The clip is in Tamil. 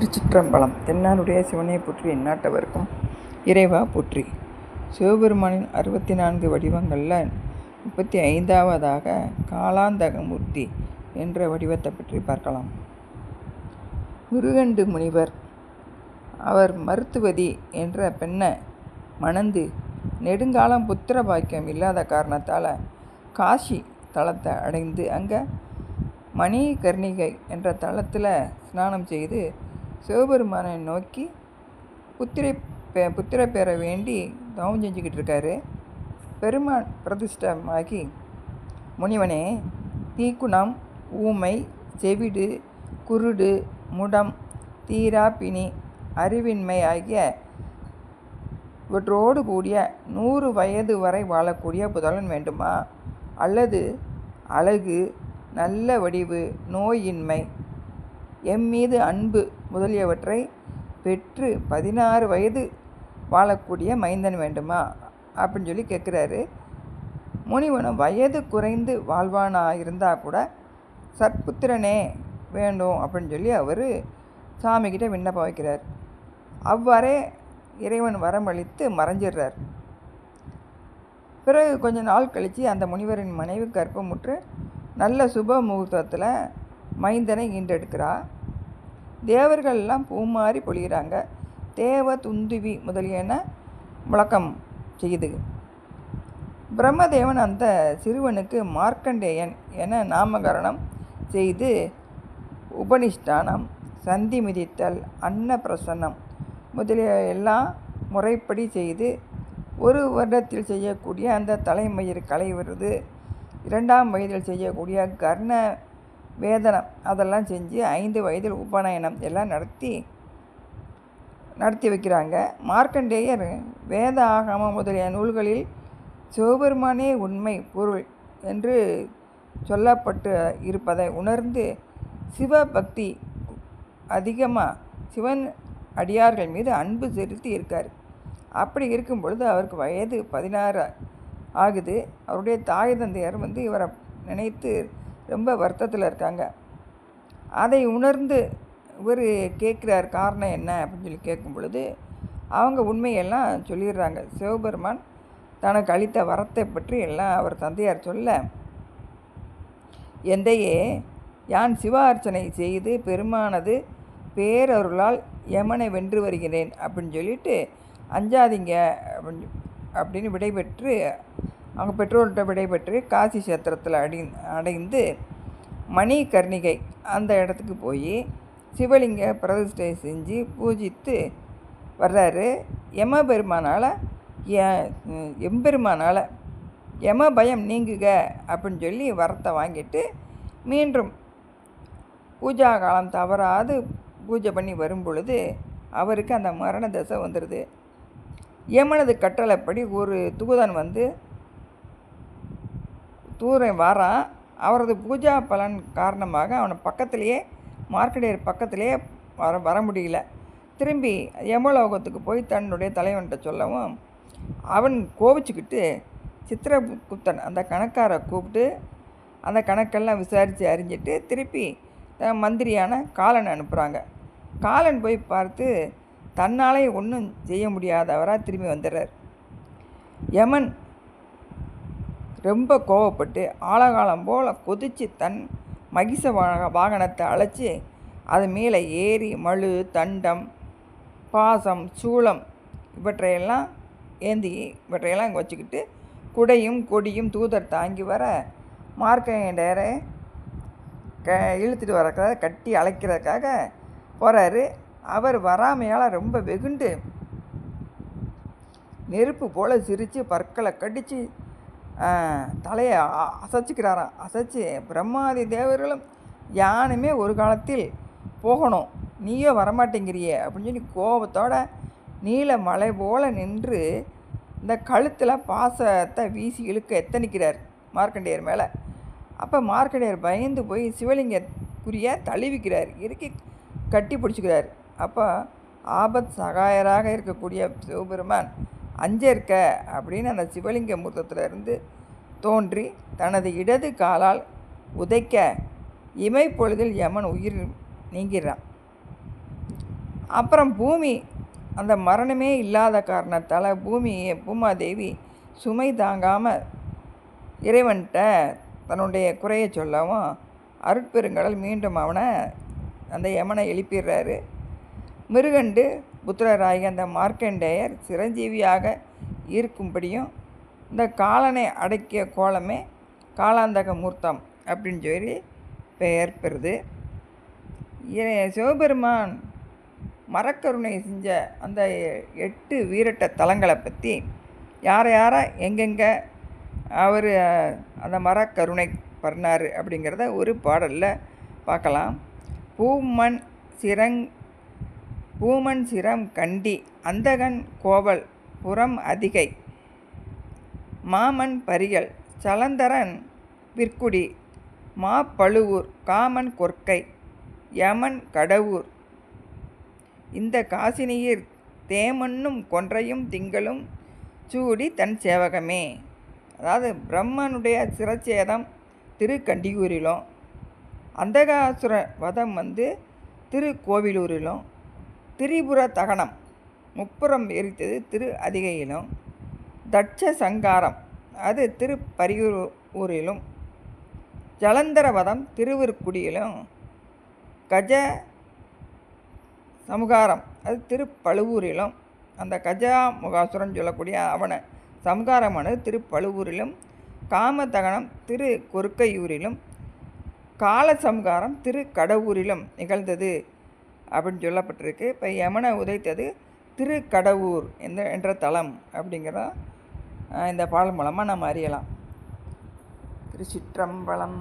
திருச்சிற்றம்பலம். தென்னாருடைய சிவனை போற்றி எந்நாட்டவர்க்கும் இறைவா போற்றி. சிவபெருமானின் அறுபத்தி நான்கு வடிவங்களில் முப்பத்தி ஐந்தாவதாக காலாந்தகமூர்த்தி என்ற வடிவத்தை பற்றி பார்க்கலாம். முருகண்டு முனிவர் அவர் மருத்துவதி என்ற பெண்ணை மணந்து நெடுங்காலம் புத்திர பாக்கியம் இல்லாத காரணத்தால் காசி தளத்தை அடைந்து அங்கே மணிகர்ணிகை என்ற தளத்தில் ஸ்நானம் செய்து சிவபெருமானை நோக்கி புத்திரை பே புத்திர பெற வேண்டி தவம் செஞ்சுக்கிட்டு இருக்காரு. பெருமான் பிரதிஷ்டமாகி முனிவனே தீக்குணம் ஊமை செவிடு குருடு முடம் தீராப்பினி அறிவின்மை ஆகிய இவற்றோடு கூடிய நூறு வயது வரை வாழக்கூடிய புதலன் வேண்டுமா? அல்லது அழகு நல்ல வடிவு நோயின்மை எம்மீது அன்பு முதலியவற்றை பெற்று பதினாறு வயது வாழக்கூடிய மைந்தன் வேண்டுமா? அப்படின்னு சொல்லி கேட்குறாரு. முனிவனும் வயது குறைந்து வாழ்வானா இருந்தால் கூட சற்புத்திரனே வேண்டும் அப்படின்னு சொல்லி அவர் சாமிக்கிட்ட விண்ணப்பம் வைக்கிறார். அவ்வாறே இறைவன் வரமளித்து மறைஞ்சிடுறார். பிறகு கொஞ்ச நாள் கழித்து அந்த முனிவரின் மனைவி கற்பமுற்று நல்ல சுப முகூர்த்தத்தில் மைந்தனை ஈண்டெடுக்கிறாள் தேவர்கள்லாம் பூமாறி பொழிகிறாங்க. தேவ துந்துவி முதலியன முழக்கம் செய்யுது. பிரம்மதேவன் அந்த சிறுவனுக்கு மார்க்கண்டேயன் என நாமகரணம் செய்து உபனிஷ்டானம் சந்தி மிதித்தல் அன்னப்பிரசன்னம் முதலிய எல்லாம் முறைப்படி செய்து ஒரு வருடத்தில் செய்யக்கூடிய அந்த தலைமயிர் களைவது இரண்டாம் வயதில் செய்யக்கூடிய கர்ண வேதனம். அதெல்லாம் செஞ்சு ஐந்து வயதில் உபநயனம் எல்லாம் நடத்தி நடத்தி வைக்கிறாங்க. மார்க்கண்டேயர் வேத ஆகம முதலிய நூல்களில் சிவபெருமானே உண்மை பொருள் என்று சொல்லப்பட்டு இருப்பதை உணர்ந்து சிவபக்தி அதிகமாக சிவன் அடியார்கள் மீது அன்பு செலுத்தி இருக்கார். அப்படி இருக்கும் பொழுது அவருக்கு வயது பதினாறு ஆகுது. அவருடைய தாய் தந்தையார் வந்து இவரை நினைத்து ரொம்ப வருத்தத்தில் இருக்காங்க. அதை உணர்ந்து இவர் கேட்குறார் காரணம் என்ன அப்படின்னு சொல்லி கேட்கும் பொழுது அவங்க உண்மையெல்லாம் சொல்லிடுறாங்க. சிவபெருமான் தனக்கு அளித்த வரத்தை பற்றி எல்லாம் அவர் தந்தையார் சொல்ல எந்தையே யான் சிவ அர்ச்சனை செய்து பெருமானது பேரருளால் யமனை வென்று வருகிறேன் அப்படின்னு சொல்லிட்டு அஞ்சாதீங்க அப்படின்னு விடைபெற்று அவங்க பெற்றோர்கிட்ட விடைபெற்று காசி சேத்திரத்தில் அடி அடைந்து மணிகர்ணிகை அந்த இடத்துக்கு போய் சிவலிங்க பிரதிஷ்டை செஞ்சு பூஜித்து வர்றாரு. யம பெருமானால் எம்பெருமானால் யம பயம் நீங்குக அப்படின்னு சொல்லி வரத்தை வாங்கிட்டு மீண்டும் பூஜா காலம் தவறாது பூஜை பண்ணி வரும் பொழுது அவருக்கு அந்த மரண தசை வந்துடுது யமனது கட்டளைப்படி ஒரு தூதன் வந்து தூரம் வாரான் அவரது பூஜா பலன் காரணமாக அவனை பக்கத்துலேயே மார்க்கெடையர் பக்கத்திலேயே வர வர முடியல. திரும்பி யமலோகத்துக்கு போய் தன்னுடைய தலைவன்கிட்ட சொல்லவும் அவன் கோபிச்சுக்கிட்டு சித்திரகுப்தன் அந்த கணக்காரை கூப்பிட்டு அந்த கணக்கெல்லாம் விசாரித்து அறிஞ்சிட்டு திருப்பி மந்திரியான காலன் அனுப்புகிறாங்க காலன் போய் பார்த்து தன்னாலே ஒன்றும் செய்ய முடியாதவராக திரும்பி வந்துடுறார். யமன் ரொம்ப கோவப்பட்டு ஆழகாலம் போல் கொதித்து தன் மகிச வாகனத்தை அழைச்சி அது மேலே ஏறி மழு தண்டம் பாசம் சூளம் இவற்றையெல்லாம் ஏந்தி இவற்றையெல்லாம் இங்கே வச்சுக்கிட்டு குடையும் கொடியும் தூதர் தாங்கி வர மார்க்கண்டேரை க இழுத்துட்டு வரக்காக கட்டி அழைக்கிறதுக்காக போகிறாரு அவர் வராமையால் ரொம்ப வெகுண்டு. நெருப்பு போல் சிரித்து பற்களை கடித்து தலையை அசைச்சிக்கிறாராம். அசைச்சு பிரம்மாதி தேவர்களும் யானுமே ஒரு காலத்தில் போகணும். நீயோ வரமாட்டேங்கிறியே அப்படின்னு சொல்லி கோபத்தோட நீல மலை போல் நின்று இந்த கழுத்தில் பாசத்தை வீசி இழுக்க எத்தனிக்கிறார் மார்க்கண்டேயர் மேலே. அப்போ மார்க்கண்டேயர் பயந்து போய் சிவலிங்க குறிய தழுவிக்கிறார். இறுக்கி கட்டி பிடிச்சிக்கிறார். அப்போ ஆபத் சகாயராக இருக்கக்கூடிய சிவபெருமான் அஞ்சற்க அப்படின்னு அந்த சிவலிங்க மூர்த்தத்தில் இருந்து தோன்றி தனது இடது காலால் உதைக்க இமைப்பொழுதில் யமன் உயிர் நீங்கிறான். அப்புறம் பூமி அந்த மரணமே இல்லாத காரணத்தால் பூமி பூமாதேவி சுமை தாங்காமல் இறைவன்கிட்ட தன்னுடைய குறையை சொல்லவும் அருட்பெருங்கடல் மீண்டும் அவனை அந்த யமனை எழுப்பிடுறாரு. மிருகண்டு புத்திரராகி அந்த மார்க்கண்டேயர் சிரஞ்சீவியாக இருக்கும்படியும் இந்த காலனை அடக்கிய கோலமே காலாந்தக மூர்த்தம் அப்படின்னு சொல்லி பெயர் பெறுது. சிவபெருமான் மரக்கருணை செஞ்ச அந்த எட்டு வீரட்ட தலங்களை பற்றி யாரை யாரை எங்கெங்கே அவர் அந்த மரக்கருணை பண்ணார் அப்படிங்கிறத ஒரு பாடலில் பார்க்கலாம். பூமன் சிரங் பூமன் சிரம் கண்டி அந்தகன் கோவல் புறம் அதிகை. மாமன் பரிகள் சலந்தரன் விற்குடி மாப்பழுவூர் காமன் கொற்கை யமன் கடவுர். இந்த காசினியிர் தேமன்னும் கொன்றையும் திங்களும் சூடி தன் சேவகமே. அதாவது பிரம்மனுடைய சிரச்சேதம் திருக்கண்டியூரிலும் அந்தகாசுர வதம் வந்து திருக்கோவிலூரிலும் திரிபுர தகனம். முப்புறம் எரித்தது திரு அதிகையிலும் தட்ச சங்காரம். அது திருப்பரியூரிலும் ஜலந்தரவதம் திருவிற்குடியிலும் கஜ சமுகாரம். அது திருப்பழுவூரிலும் அந்த கஜா முகாசுரன் சொல்லக்கூடிய அவனை சமுகாரமானது திருப்பழுவூரிலும் காமதகனம் திரு கொருக்கையூரிலும் காலசம்காரம் திரு கடவுரிலும் நிகழ்ந்தது. அப்படின்னு சொல்லப்பட்டிருக்கு. இப்போ யமனை உதைத்தது திருக்கடவூர் என்ற என்ற தலம் அப்படிங்கிற இந்த பாடல் மூலமாக நம்ம அறியலாம். திருச்சிற்றம்பலம்